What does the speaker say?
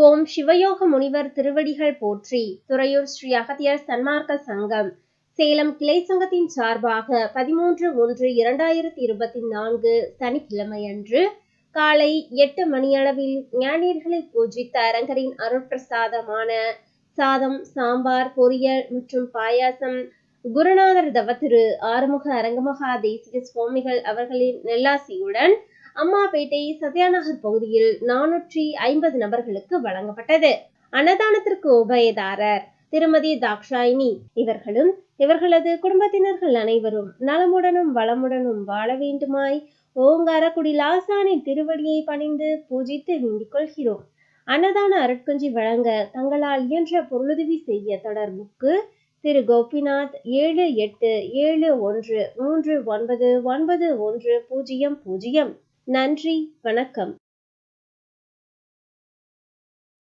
ஓம் சிவயோக முனிவர் திருவடிகள் போற்றி துறையூர் ஸ்ரீ அகத்தியர் சன்மார்க்க சங்கம். சேலம் கிளை சங்கத்தின் சார்பாக பதிமூன்று ஒன்று இரண்டாயிரத்தி இருபத்தி நான்கு சனிக்கிழமையன்று காலை எட்டு மணியளவில் ஞானியர்களை பூஜித்த அரங்கரின் அருட்பிரசாதமான சாதம் சாம்பார் பொரியல் மற்றும் பாயாசம் குருநாதர் தவத்திரு ஆறுமுக அரங்கமகா தேசிய சுவாமிகள் அவர்களின் நெல்லாசியுடன் அம்மாபேட்டை சத்யாநகர் பகுதியில் நானூற்றி ஐம்பது நபர்களுக்கு வழங்கப்பட்டது. அன்னதானத்திற்கு உபயதாரர் திருமதி தாக்ஷாயினி. இவர்களும் இவர்களது குடும்பத்தினர்கள் அனைவரும் நலமுடனும் வளமுடனும் வாழ வேண்டுமாய் ஓங்காரக்குடி லாசானின் திருவடியை பணிந்து பூஜித்து வேண்டிக் கொள்கிறோம். அன்னதான அருட்குஞ்சி வழங்க தங்களால் இயன்ற பொருளுதவி செய்ய தொடர்புக்கு திரு கோபிநாத் ஏழு எட்டு ஏழு ஒன்று மூன்று ஒன்பது ஒன்பது ஒன்று பூஜ்ஜியம் பூஜ்ஜியம். நன்றி வணக்கம்.